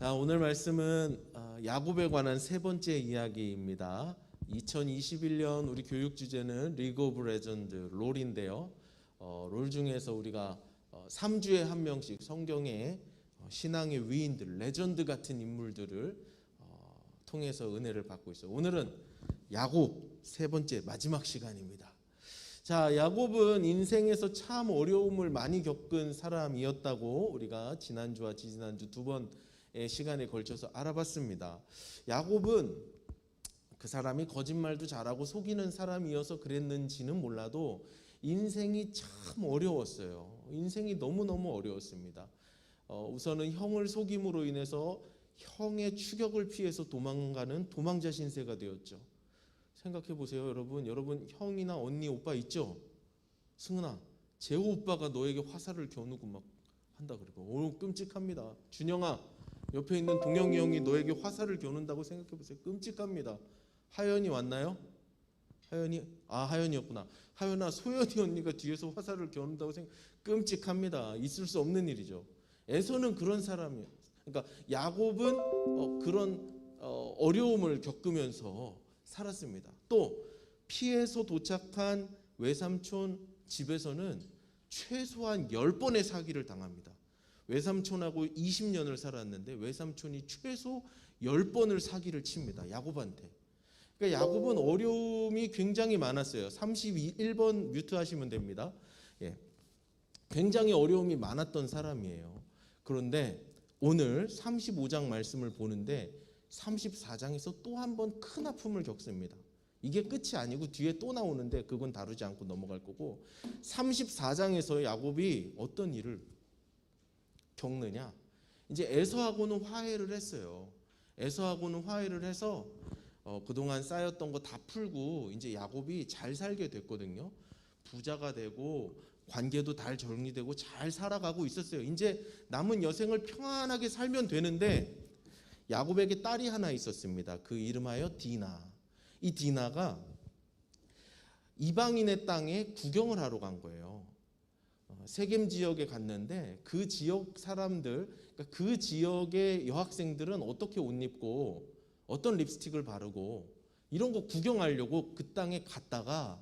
자, 오늘 말씀은 어, 야곱에 관한 세 번째 이야기입니다. 2021년 우리 교육 주제는 리그 오브 레전드 롤인데요. 어, 롤 중에서 우리가 어, 3주에 한 명씩 성경의 어, 신앙의 위인들, 레전드 같은 인물들을 어, 통해서 은혜를 받고 있어요. 오늘은 야곱 세 번째 마지막 시간입니다. 자, 야곱은 인생에서 참 어려움을 많이 겪은 사람이었다고 우리가 지난주와 지지난주 두 번의 시간에 걸쳐서 알아봤습니다. 야곱은 그 사람이 거짓말도 잘하고 속이는 사람이어서 그랬는지는 몰라도 인생이 참 어려웠어요. 인생이 너무너무 어려웠습니다. 어, 우선은 형을 속임으로 인해서 형의 추격을 피해서 도망가는 도망자 신세가 되었죠. 생각해 보세요, 여러분. 여러분 형이나 언니, 오빠 있죠? 승은아, 재호 오빠가 너에게 화살을 겨누고 막 한다 그러고, 오 끔찍합니다. 준영아, 옆에 있는 동영이 형이 너에게 화살을 겨눈다고 생각해 보세요. 끔찍합니다. 하연이 왔나요? 하연이 아 하연이었구나. 하연아, 소연이 언니가 뒤에서 화살을 겨눈다고 생각. 끔찍합니다. 있을 수 없는 일이죠. 에서는 그런 사람이에요. 그러니까 야곱은 어, 그런 어, 어려움을 겪으면서 살았습니다. 또 피해서 도착한 외삼촌 집에서는 최소한 10번의 사기를 당합니다. 외삼촌하고 20년을 살았는데 외삼촌이 최소 10번을 사기를 칩니다. 야곱한테. 그러니까 야곱은 어려움이 굉장히 많았어요. 31번 뮤트 하시면 됩니다. 예. 굉장히 어려움이 많았던 사람이에요. 그런데 오늘 35장 말씀을 보는데 34장에서 또 한 번 큰 아픔을 겪습니다. 이게 끝이 아니고 뒤에 또 나오는데 그건 다루지 않고 넘어갈 거고 34장에서 야곱이 어떤 일을 겪느냐? 이제 에서하고는 화해를 했어요. 에서하고는 화해를 해서 어, 그동안 쌓였던 거 다 풀고 이제 야곱이 잘 살게 됐거든요. 부자가 되고 관계도 잘 정리되고 잘 살아가고 있었어요. 이제 남은 여생을 평안하게 살면 되는데 야곱에게 딸이 하나 있었습니다. 그 이름하여 디나. 이 디나가 이방인의 땅에 구경을 하러 간 거예요. 어, 세겜 지역에 갔는데 그 지역 사람들, 그러니까 그 지역의 여학생들은 어떻게 옷 입고 어떤 립스틱을 바르고 이런 거 구경하려고 그 땅에 갔다가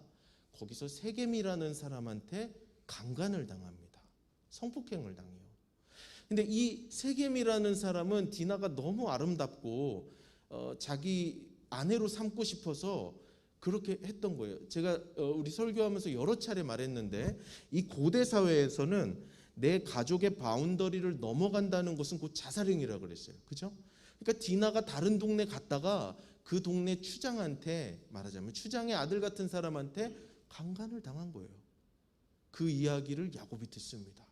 거기서 세겜이라는 사람한테 강간을 당합니다. 성폭행을 당해요. 근데 이 세겜이라는 사람은 디나가 너무 아름답고 어, 자기 아내로 삼고 싶어서 그렇게 했던 거예요. 제가 어, 우리 설교하면서 여러 차례 말했는데 이 고대 사회에서는 내 가족의 바운더리를 넘어간다는 것은 곧 자살행위라 그랬어요. 그죠? 그러니까 디나가 다른 동네 갔다가 그 동네 추장한테 말하자면 추장의 아들 같은 사람한테 강간을 당한 거예요. 그 이야기를 야곱이 듣습니다.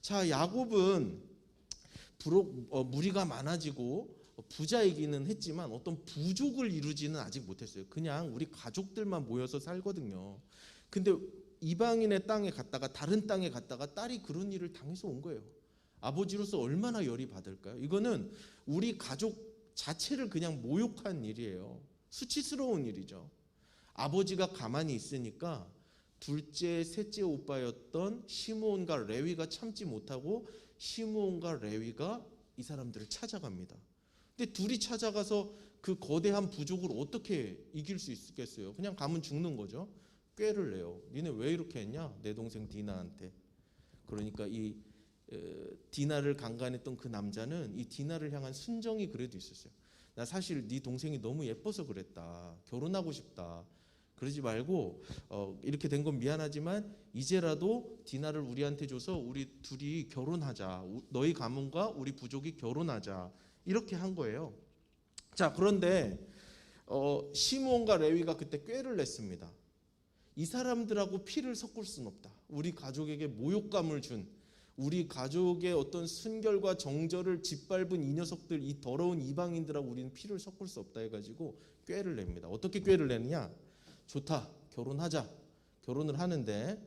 자, 야곱은 부록 어, 무리가 많아지고 부자이기는 했지만 어떤 부족을 이루지는 아직 못했어요. 그냥 우리 가족들만 모여서 살거든요. 근데 이방인의 땅에 갔다가 다른 땅에 갔다가 딸이 그런 일을 당해서 온 거예요. 아버지로서 얼마나 열이 받을까요? 이거는 우리 가족 자체를 그냥 모욕한 일이에요. 수치스러운 일이죠. 아버지가 가만히 있으니까 둘째, 셋째 오빠였던 시므온과 레위가 참지 못하고 시므온과 레위가 이 사람들을 찾아갑니다. 근데 둘이 찾아가서 그 거대한 부족을 어떻게 이길 수 있겠어요? 그냥 가면 죽는 거죠. 꾀를 내요. 니네 왜 이렇게 했냐? 내 동생 디나한테. 그러니까 이 디나를 강간했던 그 남자는 이 디나를 향한 순정이 그래도 있었어요. 나 사실 네 동생이 너무 예뻐서 그랬다. 결혼하고 싶다. 그러지 말고 어, 이렇게 된 건 미안하지만 이제라도 디나를 우리한테 줘서 우리 둘이 결혼하자. 너희 가문과 우리 부족이 결혼하자. 이렇게 한 거예요. 자 그런데 어, 시므온과 레위가 그때 꾀를 냈습니다. 이 사람들하고 피를 섞을 수는 없다. 우리 가족에게 모욕감을 준 우리 가족의 어떤 순결과 정절을 짓밟은 이 녀석들, 이 더러운 이방인들하고 우리는 피를 섞을 수 없다 해가지고 꾀를 냅니다. 어떻게 꾀를 내느냐? 좋다, 결혼하자. 결혼을 하는데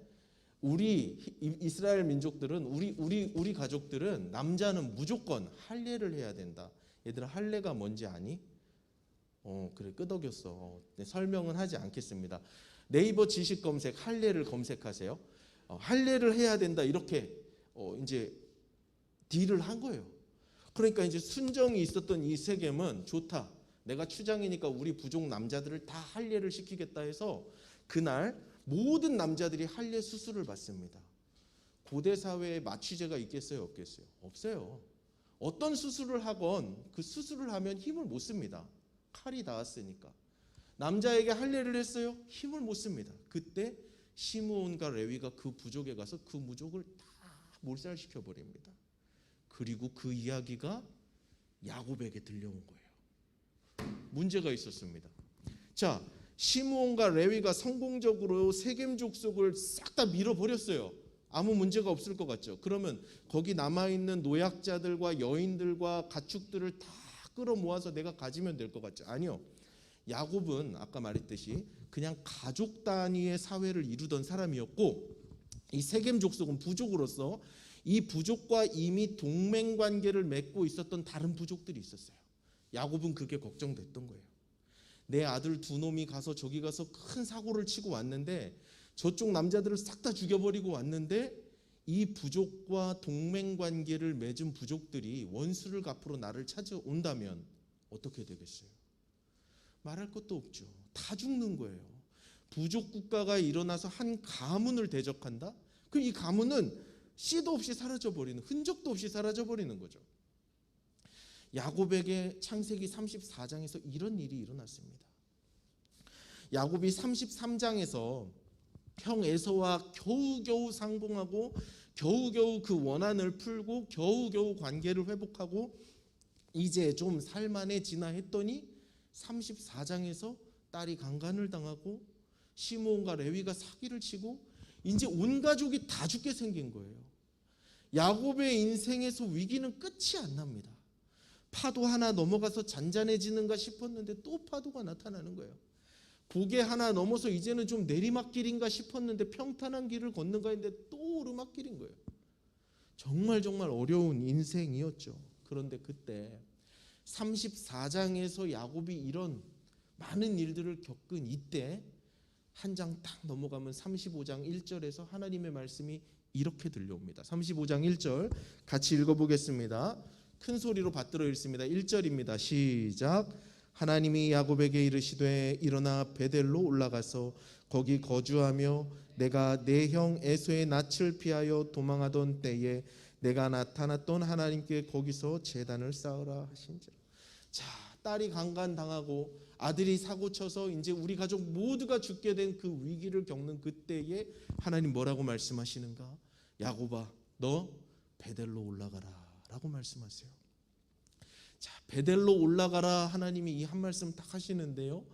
우리 이스라엘 민족들은 우리 우리 우리 가족들은 남자는 무조건 할례를 해야 된다. 얘들아 할례가 뭔지 아니? 어 그래 끄덕였어. 네, 설명은 하지 않겠습니다. 네이버 지식 검색 할례를 검색하세요. 어, 할례를 해야 된다 이렇게 어, 이제 딜을 한 거예요. 그러니까 이제 순정이 있었던 이 세겜은 좋다. 내가 추장이니까 우리 부족 남자들을 다 할례를 시키겠다 해서 그날 모든 남자들이 할례 수술을 받습니다. 고대 사회에 마취제가 있겠어요, 없겠어요? 없어요. 어떤 수술을 하건 그 수술을 하면 힘을 못 씁니다. 칼이 닿았으니까. 남자에게 할례를 했어요? 힘을 못 씁니다. 그때 시므온과 레위가 그 부족에 가서 그 무족을 다 몰살시켜 버립니다. 그리고 그 이야기가 야곱에게 들려온 거예요. 문제가 있었습니다. 자, 시므온과 레위가 성공적으로 세겜 족속을 싹 다 밀어버렸어요. 아무 문제가 없을 것 같죠. 그러면 거기 남아 있는 노약자들과 여인들과 가축들을 다 끌어모아서 내가 가지면 될 것 같죠. 아니요. 야곱은 아까 말했듯이 그냥 가족 단위의 사회를 이루던 사람이었고 이 세겜 족속은 부족으로서 이 부족과 이미 동맹 관계를 맺고 있었던 다른 부족들이 있었어요. 야곱은 그게 걱정됐던 거예요. 내 아들 두 놈이 가서 저기 가서 큰 사고를 치고 왔는데 저쪽 남자들을 싹 다 죽여버리고 왔는데 이 부족과 동맹 관계를 맺은 부족들이 원수를 갚으러 나를 찾아온다면 어떻게 되겠어요? 말할 것도 없죠. 다 죽는 거예요. 부족 국가가 일어나서 한 가문을 대적한다? 그럼 이 가문은 씨도 없이 사라져 버리는 흔적도 없이 사라져 버리는 거죠. 야곱에게 창세기 34장에서 이런 일이 일어났습니다. 야곱이 33장에서 형 에서와 겨우겨우 상봉하고 겨우겨우 그 원한을 풀고 겨우겨우 관계를 회복하고 이제 좀 살만해지나 했더니 34장에서 딸이 강간을 당하고 시므온과 레위가 사기를 치고 이제 온 가족이 다 죽게 생긴 거예요. 야곱의 인생에서 위기는 끝이 안 납니다. 파도 하나 넘어가서 잔잔해지는가 싶었는데 또 파도가 나타나는 거예요. 고개 하나 넘어서 이제는 좀 내리막길인가 싶었는데 평탄한 길을 걷는가 했는데 또 오르막길인 거예요. 정말 정말 어려운 인생이었죠. 그런데 그때 34장에서 야곱이 이런 많은 일들을 겪은 이때 한 장 딱 넘어가면 35장 1절에서 하나님의 말씀이 이렇게 들려옵니다. 35장 1절 같이 읽어보겠습니다. 큰 소리로 받들어 읽습니다. 1절입니다. 시작. 하나님이 야곱에게 이르시되 일어나 베델로 올라가서 거기 거주하며 내가 내 형 에서의 낯을 피하여 도망하던 때에 내가 나타났던 하나님께 거기서 제단을 쌓으라 하신지라. 자, 딸이 강간 당하고 아들이 사고 쳐서 이제 우리 가족 모두가 죽게 된 그 위기를 겪는 그때에 하나님 뭐라고 말씀하시는가? 야곱아, 너 베델로 올라가라 라고 말씀하세요. 자, 베델로 올라가라 하나님이 이 한 말씀 딱 하시는데요.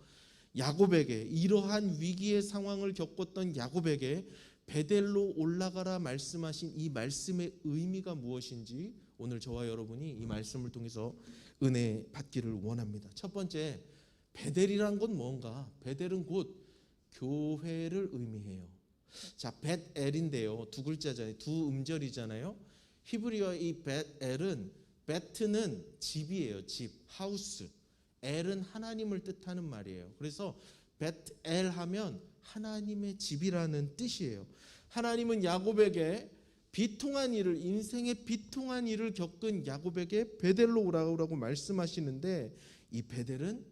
야곱에게 이러한 위기의 상황을 겪었던 야곱에게 베델로 올라가라 말씀하신 이 말씀의 의미가 무엇인지 오늘 저와 여러분이 이 말씀을 통해서 은혜 받기를 원합니다. 첫 번째 베델이란 건 뭔가? 베델은 곧 교회를 의미해요. 자, 벳엘인데요. 두 글자잖아요. 두 음절이잖아요. 히브리어 이 벳엘은 베트는 집이에요. 집, 하우스. 엘은 하나님을 뜻하는 말이에요. 그래서 벳엘 하면 하나님의 집이라는 뜻이에요. 하나님은 야곱에게 비통한 일을 인생의 비통한 일을 겪은 야곱에게 베델로 오라고 말씀하시는데 이 베델은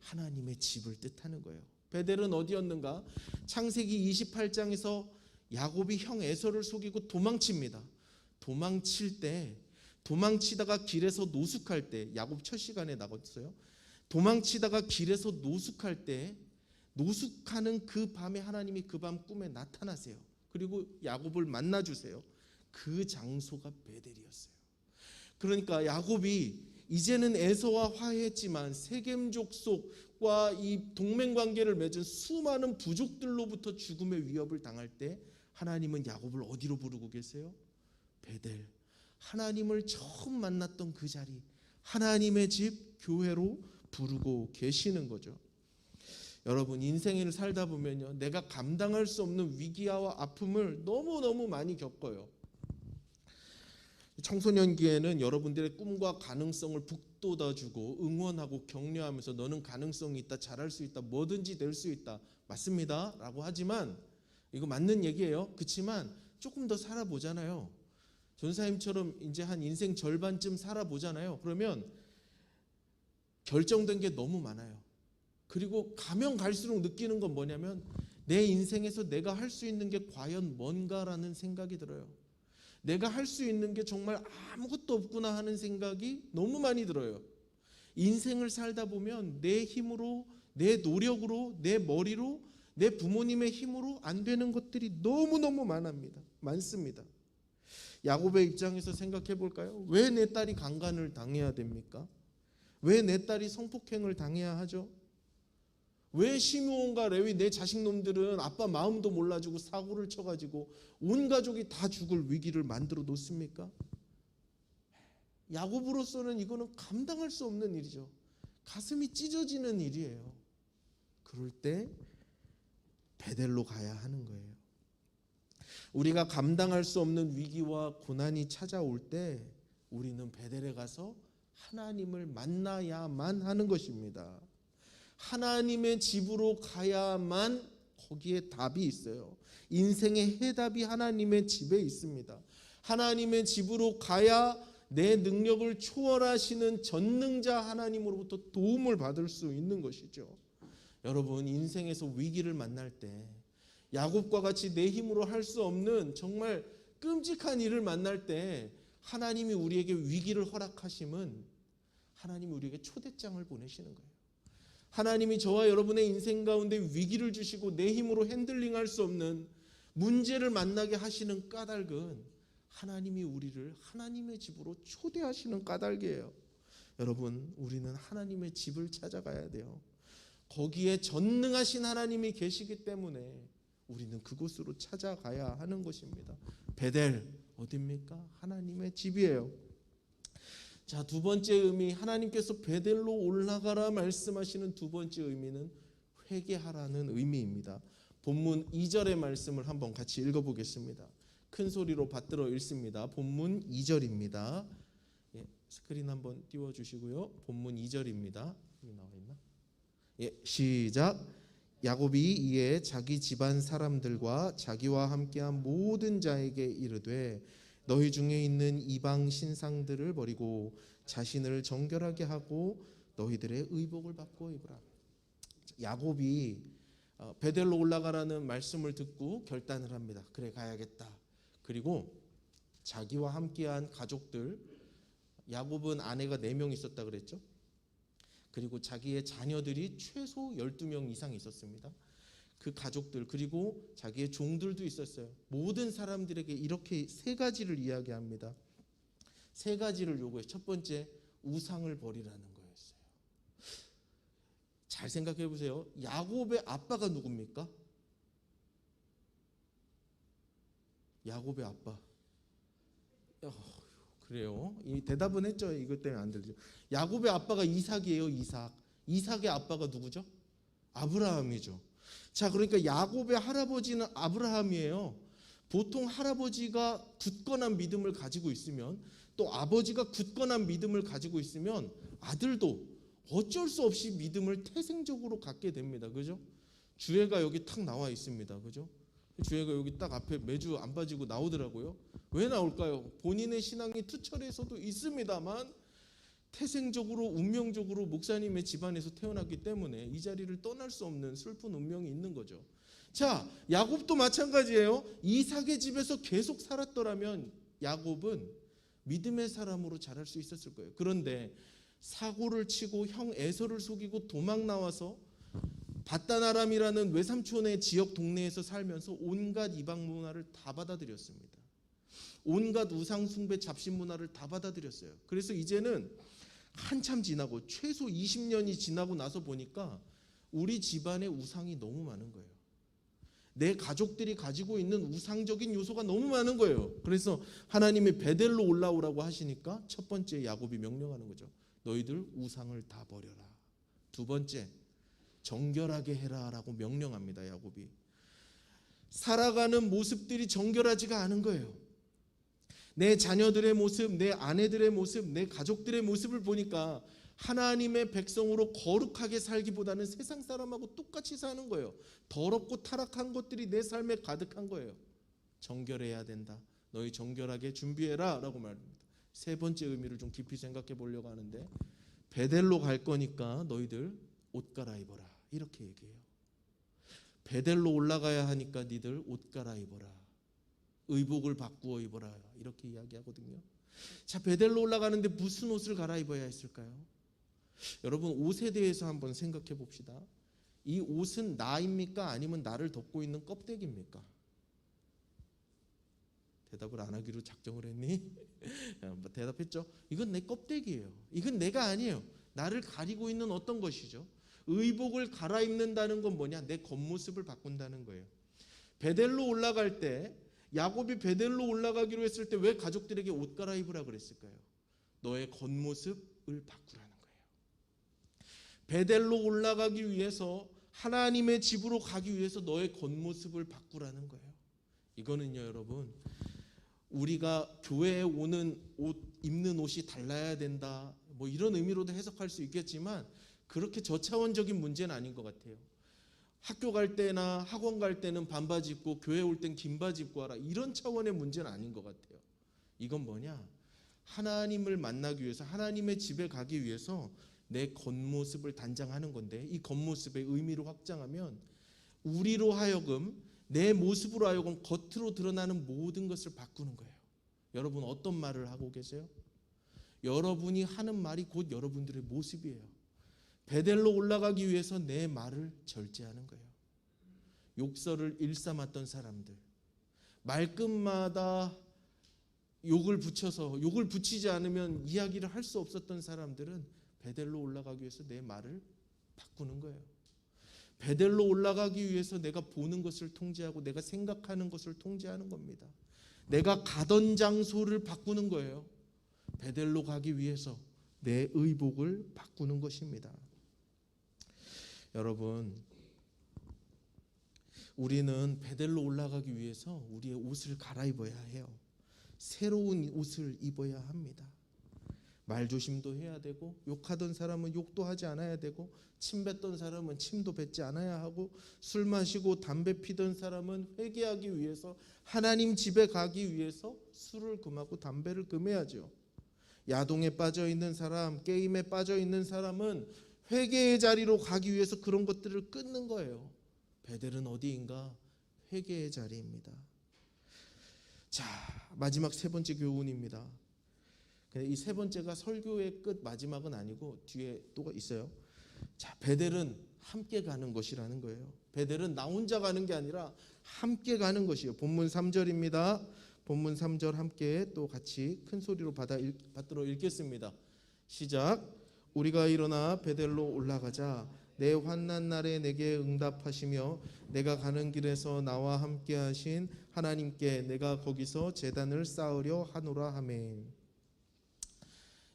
하나님의 집을 뜻하는 거예요. 베델은 어디였는가? 창세기 28장에서 야곱이 형 에서를 속이고 도망칩니다. 도망칠 때 도망치다가 길에서 노숙할 때 야곱 첫 시간에 나갔어요. 도망치다가 길에서 노숙할 때 노숙하는 그 밤에 하나님이 그 밤 꿈에 나타나세요. 그리고 야곱을 만나 주세요. 그 장소가 베델이었어요. 그러니까 야곱이 이제는 에서와 화해했지만 세겜 족속과 이 동맹 관계를 맺은 수많은 부족들로부터 죽음의 위협을 당할 때 하나님은 야곱을 어디로 부르고 계세요? 베델. 하나님을 처음 만났던 그 자리, 하나님의 집 교회로 부르고 계시는 거죠. 여러분 인생을 살다 보면요, 내가 감당할 수 없는 위기와 아픔을 너무 너무 많이 겪어요. 청소년기에는 여러분들의 꿈과 가능성을 북돋아주고 응원하고 격려하면서 너는 가능성이 있다, 잘할 수 있다, 뭐든지 될 수 있다, 맞습니다.라고 하지만 이거 맞는 얘기예요. 그렇지만 조금 더 살아보잖아요. 전사님처럼 이제 한 인생 절반쯤 살아보잖아요. 그러면 결정된 게 너무 많아요. 그리고 가면 갈수록 느끼는 건 뭐냐면 내 인생에서 내가 할 수 있는 게 과연 뭔가라는 생각이 들어요. 내가 할 수 있는 게 정말 아무것도 없구나 하는 생각이 너무 많이 들어요. 인생을 살다 보면 내 힘으로, 내 노력으로, 내 머리로, 내 부모님의 힘으로 안 되는 것들이 너무너무 많합니다. 많습니다. 야곱의 입장에서 생각해 볼까요? 왜 내 딸이 강간을 당해야 됩니까? 왜 내 딸이 성폭행을 당해야 하죠? 왜 시므온과 레위 내 자식 놈들은 아빠 마음도 몰라주고 사고를 쳐가지고 온 가족이 다 죽을 위기를 만들어 놓습니까? 야곱으로서는 이거는 감당할 수 없는 일이죠. 가슴이 찢어지는 일이에요. 그럴 때 베델로 가야 하는 거예요. 우리가 감당할 수 없는 위기와 고난이 찾아올 때 우리는 베델에 가서 하나님을 만나야만 하는 것입니다. 하나님의 집으로 가야만 거기에 답이 있어요. 인생의 해답이 하나님의 집에 있습니다. 하나님의 집으로 가야 내 능력을 초월하시는 전능자 하나님으로부터 도움을 받을 수 있는 것이죠. 여러분 인생에서 위기를 만날 때 야곱과 같이 내 힘으로 할 수 없는 정말 끔찍한 일을 만날 때 하나님이 우리에게 위기를 허락하심은 하나님이 우리에게 초대장을 보내시는 거예요. 하나님이 저와 여러분의 인생 가운데 위기를 주시고 내 힘으로 핸들링할 수 없는 문제를 만나게 하시는 까닭은 하나님이 우리를 하나님의 집으로 초대하시는 까닭이에요. 여러분, 우리는 하나님의 집을 찾아가야 돼요. 거기에 전능하신 하나님이 계시기 때문에 우리는 그곳으로 찾아가야 하는 것입니다. 베델 어딥니까? 하나님의 집이에요. 자, 두 번째 의미 하나님께서 베델로 올라가라 말씀하시는 두 번째 의미는 회개하라는 의미입니다. 본문 2절의 말씀을 한번 같이 읽어 보겠습니다. 큰 소리로 받들어 읽습니다. 본문 2절입니다. 예, 스크린 한번 띄워 주시고요. 본문 2절입니다. 여기 나와 있나? 예, 시작. 야곱이 이에 자기 집안 사람들과 자기와 함께한 모든 자에게 이르되 너희 중에 있는 이방 신상들을 버리고 자신을 정결하게 하고 너희들의 의복을 받고 입으라. 야곱이 어, 베델로 올라가라는 말씀을 듣고 결단을 합니다. 그래 가야겠다. 그리고 자기와 함께한 가족들 야곱은 아내가 4명 있었다 그랬죠? 그리고 자기의 자녀들이 최소 12명 이상 있었습니다. 그 가족들 그리고 자기의 종들도 있었어요. 모든 사람들에게 이렇게 세 가지를 이야기합니다. 세 가지를 요구해요. 첫 번째 우상을 버리라는 거였어요. 잘 생각해 보세요. 야곱의 아빠가 누굽니까? 야곱의 아빠. 어, 그래요. 이 대답은 했죠. 이것 때문에 안 들죠. 야곱의 아빠가 이삭이에요. 이삭. 이삭의 아빠가 누구죠? 아브라함이죠. 자, 그러니까 야곱의 할아버지는 아브라함이에요. 보통 할아버지가 굳건한 믿음을 가지고 있으면 또 아버지가 굳건한 믿음을 가지고 있으면 아들도 어쩔 수 없이 믿음을 태생적으로 갖게 됩니다. 그죠? 주애가 여기 탁 나와 있습니다. 그죠? 주애가 여기 딱 앞에 매주 안 빠지고 나오더라고요. 왜 나올까요? 본인의 신앙이 투철해서도 있습니다만 태생적으로 운명적으로 목사님의 집안에서 태어났기 때문에 이 자리를 떠날 수 없는 슬픈 운명이 있는 거죠. 자, 야곱도 마찬가지예요. 이삭의 집에서 계속 살았더라면 야곱은 믿음의 사람으로 자랄 수 있었을 거예요. 그런데 사고를 치고 형 에서를 속이고 도망 나와서 바다나람이라는 외삼촌의 지역 동네에서 살면서 온갖 이방 문화를 다 받아들였습니다. 온갖 우상 숭배 잡신 문화를 다 받아들였어요. 그래서 이제는 한참 지나고 최소 20년이 지나고 나서 보니까 우리 집안에 우상이 너무 많은 거예요. 내 가족들이 가지고 있는 우상적인 요소가 너무 많은 거예요. 그래서 하나님이 베델로 올라오라고 하시니까 첫 번째 야곱이 명령하는 거죠. 너희들 우상을 다 버려라. 두 번째 정결하게 해라라고 명령합니다. 야곱이 살아가는 모습들이 정결하지가 않은 거예요. 내 자녀들의 모습, 내 아내들의 모습, 내 가족들의 모습을 보니까 하나님의 백성으로 거룩하게 살기보다는 세상 사람하고 똑같이 사는 거예요. 더럽고 타락한 것들이 내 삶에 가득한 거예요. 정결해야 된다. 너희 정결하게 준비해라 라고 말합니다. 세 번째 의미를 좀 깊이 생각해 보려고 하는데 베델로 갈 거니까 너희들 옷 갈아입어라 이렇게 얘기해요. 베델로 올라가야 하니까 니들 옷 갈아입어라. 의복을 바꾸어 입어라 이렇게 이야기하거든요. 자 베델로 올라가는데 무슨 옷을 갈아입어야 했을까요? 여러분 옷에 대해서 한번 생각해 봅시다. 이 옷은 나입니까 아니면 나를 덮고 있는 껍데기입니까? 대답을 안 하기로 작정을 했니? 뭐 대답했죠. 이건 내 껍데기예요. 이건 내가 아니에요. 나를 가리고 있는 어떤 것이죠. 의복을 갈아입는다는 건 뭐냐? 내 겉모습을 바꾼다는 거예요. 베델로 올라갈 때 야곱이 베델로 올라가기로 했을 때 왜 가족들에게 옷 갈아입으라 그랬을까요? 너의 겉모습을 바꾸라는 거예요. 베델로 올라가기 위해서 하나님의 집으로 가기 위해서 너의 겉모습을 바꾸라는 거예요. 이거는요, 여러분. 우리가 교회에 오는 옷 입는 옷이 달라야 된다. 뭐 이런 의미로도 해석할 수 있겠지만 그렇게 저차원적인 문제는 아닌 것 같아요. 학교 갈 때나 학원 갈 때는 반바지 입고 교회 올 땐 긴 바지 입고 와라. 이런 차원의 문제는 아닌 것 같아요. 이건 뭐냐? 하나님을 만나기 위해서 하나님의 집에 가기 위해서 내 겉모습을 단장하는 건데 이 겉모습의 의미를 확장하면 우리로 하여금 내 모습으로 하여금 겉으로 드러나는 모든 것을 바꾸는 거예요. 여러분 어떤 말을 하고 계세요? 여러분이 하는 말이 곧 여러분들의 모습이에요. 베델로 올라가기 위해서 내 말을 절제하는 거예요. 욕설을 일삼았던 사람들, 말끝마다 욕을 붙여서 욕을 붙이지 않으면 이야기를 할 수 없었던 사람들은 베델로 올라가기 위해서 내 말을 바꾸는 거예요. 베델로 올라가기 위해서 내가 보는 것을 통제하고 내가 생각하는 것을 통제하는 겁니다. 내가 가던 장소를 바꾸는 거예요. 베델로 가기 위해서 내 의복을 바꾸는 것입니다. 여러분, 우리는 베델로 올라가기 위해서 우리의 옷을 갈아입어야 해요. 새로운 옷을 입어야 합니다. 말조심도 해야 되고 욕하던 사람은 욕도 하지 않아야 되고 침 뱉던 사람은 침도 뱉지 않아야 하고 술 마시고 담배 피던 사람은 회개하기 위해서 하나님 집에 가기 위해서 술을 금하고 담배를 금해야죠. 야동에 빠져 있는 사람, 게임에 빠져 있는 사람은 회개의 자리로 가기 위해서 그런 것들을 끊는 거예요. 베델은 어디인가? 회개의 자리입니다. 자, 마지막 세 번째 교훈입니다. 이세 번째가 설교의 끝 마지막은 아니고 뒤에 또 있어요. 자, 베델은 함께 가는 것이라는 거예요. 베델은 나 혼자 가는 게 아니라 함께 가는 것이에요. 본문 3절입니다. 본문 3절 함께 또 같이 큰 소리로 받아 읽, 받들어 읽겠습니다. 시작. 우리가 일어나 베델로 올라가자 내 환난 날에 내게 응답하시며 내가 가는 길에서 나와 함께 하신 하나님께 내가 거기서 제단을 쌓으려 하노라 하멘.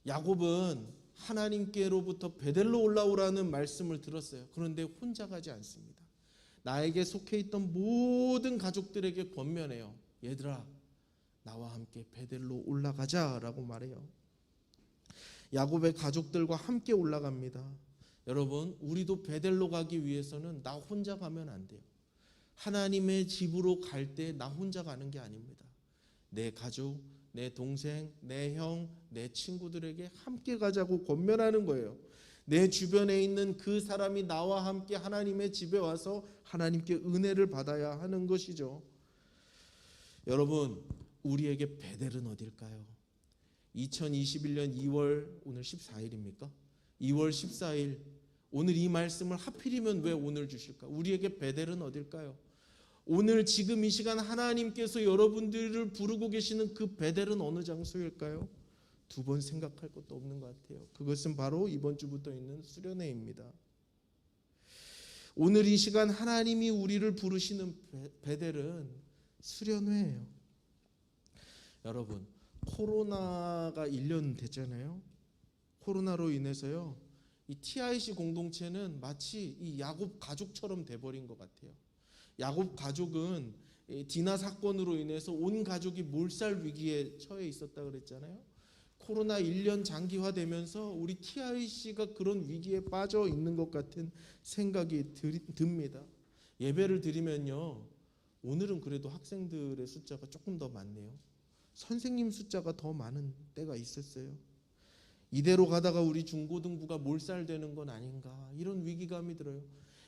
야곱은 하나님께로부터 베델로 올라오라는 말씀을 들었어요. 그런데 혼자 가지 않습니다. 나에게 속해 있던 모든 가족들에게 권면해요. 얘들아, 나와 함께 베델로 올라가자라고 말해요. 야곱의 가족들과 함께 올라갑니다. 여러분, 우리도 베델로 가기 위해서는 나 혼자 가면 안 돼요. 하나님의 집으로 갈 때 나 혼자 가는 게 아닙니다. 내 가족, 내 동생, 내 형, 내 친구들에게 함께 가자고 권면하는 거예요. 내 주변에 있는 그 사람이 나와 함께 하나님의 집에 와서 하나님께 은혜를 받아야 하는 것이죠. 여러분, 우리에게 베델은 어딜까요? 2021년 2월 오늘 14일입니까? 2월 14일 오늘 이 말씀을 하필이면 왜 오늘 주실까? 우리에게 베델은 어딜까요? 오늘 지금 이 시간 하나님께서 여러분들을 부르고 계시는 그 베델은 어느 장소일까요? 두 번 생각할 것도 없는 것 같아요. 그것은 바로 이번 주부터 있는 수련회입니다. 오늘 이 시간 하나님이 우리를 부르시는 베델은 수련회예요. 여러분, 코로나가 1년 됐잖아요. 코로나로 인해서요. 이 TIC 공동체는 마치 이 야곱 가족처럼 돼버린 것 같아요. 야곱 가족은 디나 사건으로 인해서 온 가족이 몰살 위기에 처해 있었다 그랬잖아요. 코로나 1년 장기화되면서 우리 TIC가 그런 위기에 빠져 있는 것 같은 생각이 듭니다. 예배를 드리면요. 오늘은 그래도 학생들의 숫자가 조금 더 많네요. 선생님 숫자가 더 많은 때가 있었어요. 이대로 가다가 우리 중고등부가 몰살되는 건 아닌가 이런 위기감이 들어요.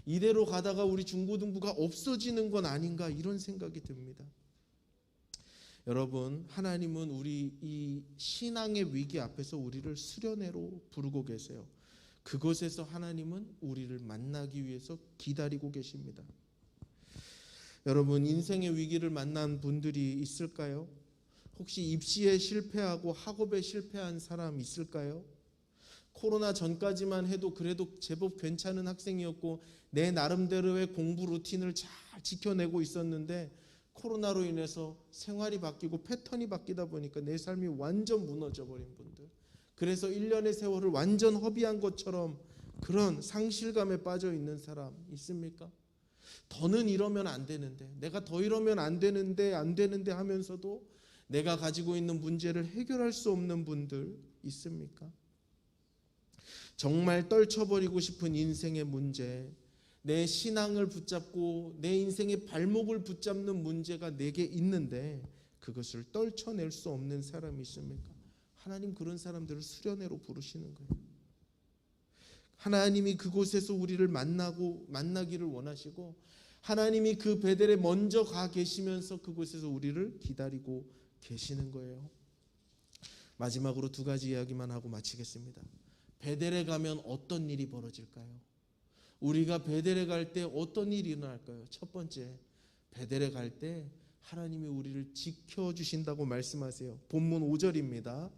이대로 가다가 우리 중고등부가 없어지는 건 아닌가 이런 생각이 듭니다. 여러분, 하나님은 우리 이 신앙의 위기 앞에서 우리를 수련회로 부르고 계세요. 그곳에서 하나님은 우리를 만나기 위해서 기다리고 계십니다. 여러분, 인생의 위기를 만난 분들이 있을까요? 혹시 입시에 실패하고 학업에 실패한 사람 있을까요? 코로나 전까지만 해도 그래도 제법 괜찮은 학생이었고 내 나름대로의 공부 루틴을 잘 지켜내고 있었는데 코로나로 인해서 생활이 바뀌고 패턴이 바뀌다 보니까 내 삶이 완전 무너져 버린 분들. 그래서 1년의 세월을 완전 허비한 것처럼 그런 상실감에 빠져 있는 사람 있습니까? 더는 이러면 안 되는데 내가 더 이러면 안 되는데 안 되는데 하면서도 내가 가지고 있는 문제를 해결할 수 없는 분들 있습니까? 정말 떨쳐버리고 싶은 인생의 문제, 내 신앙을 붙잡고 내 인생의 발목을 붙잡는 문제가 내게 있는데 그것을 떨쳐낼 수 없는 사람이 있습니까? 하나님 그런 사람들을 수련회로 부르시는 거예요. 하나님이 그곳에서 우리를 만나고 만나기를 원하시고 하나님이 그 베델에 먼저 가 계시면서 그곳에서 우리를 기다리고 계시는 거예요. 마지막으로 두 가지 이야기만 하고 마치겠습니다. 베델에 가면 어떤 일이 벌어질까요? 우리가 베델에 갈 때 어떤 일이 일어날까요? 첫 번째, 베델에 갈 때 하나님이 우리를 지켜 주신다고 말씀하세요. 본문 5절입니다.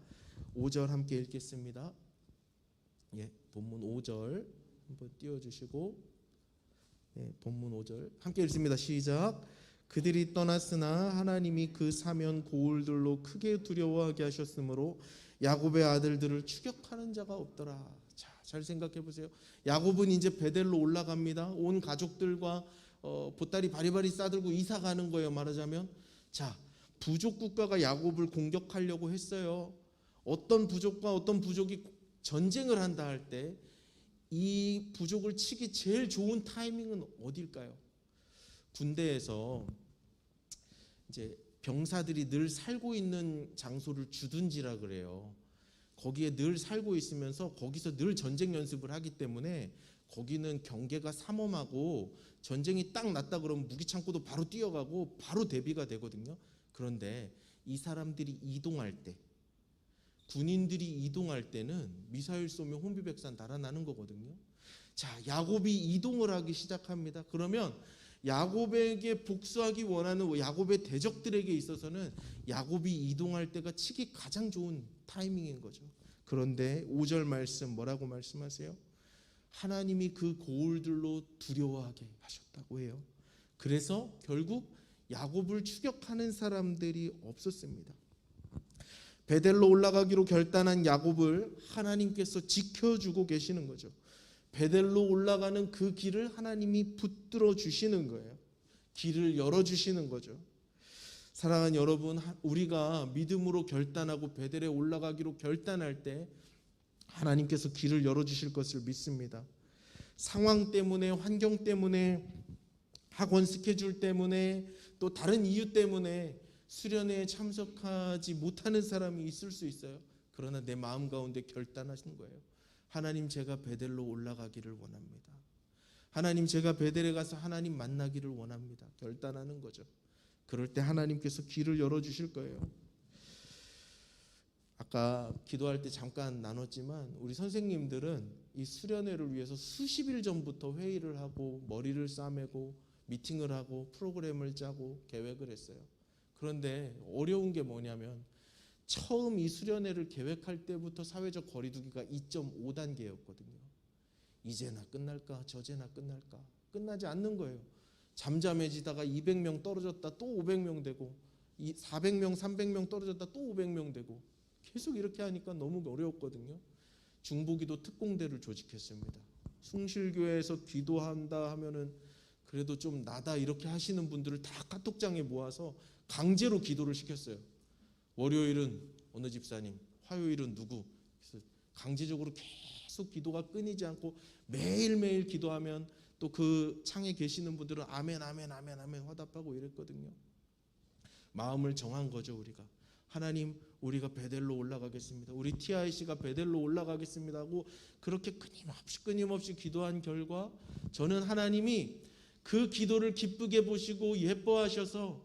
5절 함께 읽겠습니다. 예, 본문 5절 한번 띄워 주시고 예, 본문 5절 함께 읽습니다. 시작. 그들이 떠났으나 하나님이 그 사면 고울들로 크게 두려워하게 하셨으므로 야곱의 아들들을 추격하는 자가 없더라. 자, 잘 생각해 보세요. 야곱은 이제 베델로 올라갑니다. 온 가족들과 어, 보따리 바리바리 싸들고 이사 가는 거예요. 말하자면 자, 부족 국가가 야곱을 공격하려고 했어요. 어떤 부족과 어떤 부족이 전쟁을 한다 할 때 이 부족을 치기 제일 좋은 타이밍은 어딜까요? 군대에서 이제 병사들이 늘 살고 있는 장소를 주둔지라 그래요. 거기에 늘 살고 있으면서 거기서 늘 전쟁 연습을 하기 때문에 거기는 경계가 삼엄하고 전쟁이 딱 났다 그러면 무기 창고도 바로 뛰어가고 바로 대비가 되거든요. 그런데 이 사람들이 이동할 때 군인들이 이동할 때는 미사일 쏘면 혼비백산 달아나는 거거든요. 자, 야곱이 이동을 하기 시작합니다. 그러면 야곱에게 복수하기 원하는 야곱의 대적들에게 있어서는 야곱이 이동할 때가 치기 가장 좋은 타이밍인 거죠. 그런데 5절 말씀 뭐라고 말씀하세요? 하나님이 그 고울들로 두려워하게 하셨다고 해요. 그래서 결국 야곱을 추격하는 사람들이 없었습니다. 베델로 올라가기로 결단한 야곱을 하나님께서 지켜주고 계시는 거죠. 베델로 올라가는 그 길을 하나님이 붙들어 주시는 거예요. 길을 열어 주시는 거죠. 사랑하는 여러분, 우리가 믿음으로 결단하고 베델에 올라가기로 결단할 때 하나님께서 길을 열어 주실 것을 믿습니다. 상황 때문에 환경 때문에 학원 스케줄 때문에 또 다른 이유 때문에 수련회에 참석하지 못하는 사람이 있을 수 있어요. 그러나 내 마음 가운데 결단하신 거예요. 하나님 제가 베델로 올라가기를 원합니다. 하나님 제가 베델에 가서 하나님 만나기를 원합니다. 결단하는 거죠. 그럴 때 하나님께서 길을 열어 주실 거예요. 아까 기도할 때 잠깐 나눴지만 우리 선생님들은 이 수련회를 위해서 수십 일 전부터 회의를 하고 머리를 싸매고 미팅을 하고 프로그램을 짜고 계획을 했어요. 그런데 어려운 게 뭐냐면 처음 이 수련회를 계획할 때부터 사회적 거리두기가 2.5단계였거든요. 이제나 끝날까 저제나 끝날까 끝나지 않는 거예요. 잠잠해지다가 200명 떨어졌다 또 500명 되고 400명 300명 떨어졌다 또 500명 되고 계속 이렇게 하니까 너무 어려웠거든요. 중보기도 특공대를 조직했습니다. 숭실교회에서 기도한다 하면은 그래도 좀 나다 이렇게 하시는 분들을 다 카톡장에 모아서 강제로 기도를 시켰어요. 월요일은 어느 집사님, 화요일은 누구. 그래서 강제적으로 계속 기도가 끊이지 않고 매일매일 기도하면 또 그 창에 계시는 분들은 아멘 아멘 아멘 아멘 화답하고 이랬거든요. 마음을 정한 거죠, 우리가. 하나님 우리가 베델로 올라가겠습니다. 우리 TIC가 베델로 올라가겠습니다 하고 그렇게 끊임없이 끊임없이 기도한 결과 저는 하나님이 그 기도를 기쁘게 보시고 예뻐하셔서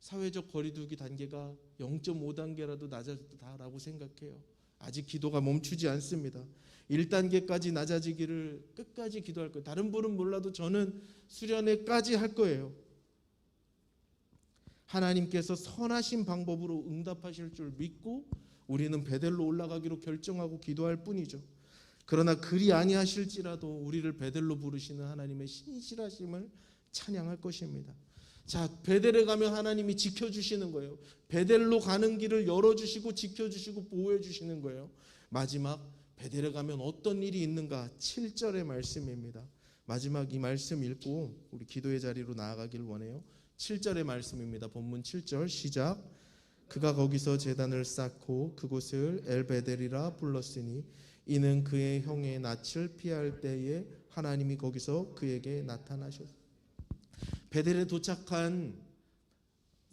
사회적 거리두기 단계가 0.5단계라도 낮아졌다라고 생각해요. 아직 기도가 멈추지 않습니다. 1단계까지 낮아지기를 끝까지 기도할 거예요. 다른 분은 몰라도 저는 수련회까지 할 거예요. 하나님께서 선하신 방법으로 응답하실 줄 믿고 우리는 베델로 올라가기로 결정하고 기도할 뿐이죠. 그러나 그리 아니하실지라도 우리를 베델로 부르시는 하나님의 신실하심을 찬양할 것입니다. 자, 베델에 가면 하나님이 지켜주시는 거예요. 베델로 가는 길을 열어주시고 지켜주시고 보호해주시는 거예요. 마지막 베델에 가면 어떤 일이 있는가? 7절의 말씀입니다. 마지막 이 말씀 읽고 우리 기도의 자리로 나아가길 원해요. 7절의 말씀입니다. 본문 7절 시작. 그가 거기서 제단을 쌓고 그곳을 엘베델이라 불렀으니 이는 그의 형의 낯을 피할 때에 하나님이 거기서 그에게 나타나셨. 베델에 도착한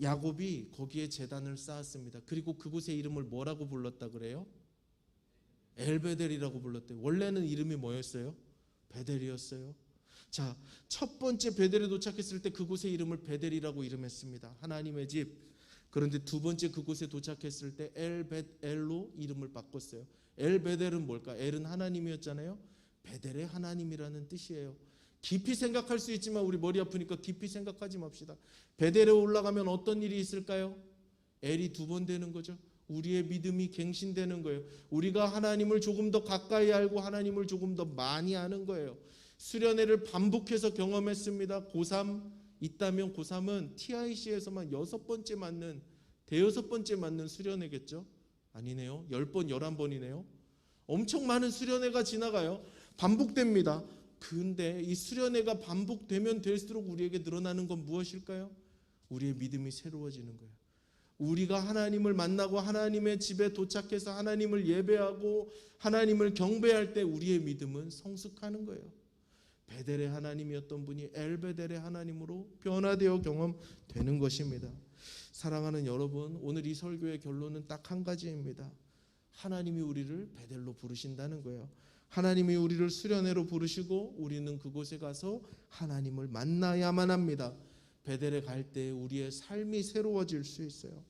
야곱이 거기에 제단을 쌓았습니다. 그리고 그곳의 이름을 뭐라고 불렀다 그래요? 엘베델이라고 불렀대요. 원래는 이름이 뭐였어요? 베델이었어요. 자, 첫 번째 베델에 도착했을 때 그곳의 이름을 베델이라고 이름했습니다. 하나님의 집. 그런데 두 번째 그곳에 도착했을 때 엘벳엘로 이름을 바꿨어요. 엘베델은 뭘까? 엘은 하나님이었잖아요. 베델의 하나님이라는 뜻이에요. 깊이 생각할 수 있지만 우리 머리 아프니까 깊이 생각하지 맙시다. 베델에 올라가면 어떤 일이 있을까요? 엘이 두 번 되는 거죠. 우리의 믿음이 갱신되는 거예요. 우리가 하나님을 조금 더 가까이 알고 하나님을 조금 더 많이 아는 거예요. 수련회를 반복해서 경험했습니다. 고3 있다면 고3은 TIC에서만 여섯 번째 맞는 대여섯 번째 맞는 수련회겠죠? 아니네요. 10번, 11번이네요. 엄청 많은 수련회가 지나가요. 반복됩니다. 근데 이 수련회가 반복되면 될수록 우리에게 늘어나는 건 무엇일까요? 우리의 믿음이 새로워지는 거예요. 우리가 하나님을 만나고 하나님의 집에 도착해서 하나님을 예배하고 하나님을 경배할 때 우리의 믿음은 성숙하는 거예요. 베델의 하나님이었던 분이 엘베델의 하나님으로 변화되어 경험되는 것입니다. 사랑하는 여러분, 오늘 이 설교의 결론은 딱 한 가지입니다. 하나님이 우리를 베델로 부르신다는 거예요. 하나님이 우리를 수련회로 부르시고 우리는 그곳에 가서 하나님을 만나야만 합니다. 베델에 갈 때 우리의 삶이 새로워질 수 있어요.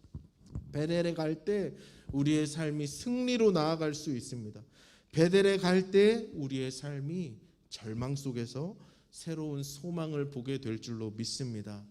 베델에 갈 때 우리의 삶이 승리로 나아갈 수 있습니다. 베델에 갈 때 우리의 삶이 절망 속에서 새로운 소망을 보게 될 줄로 믿습니다.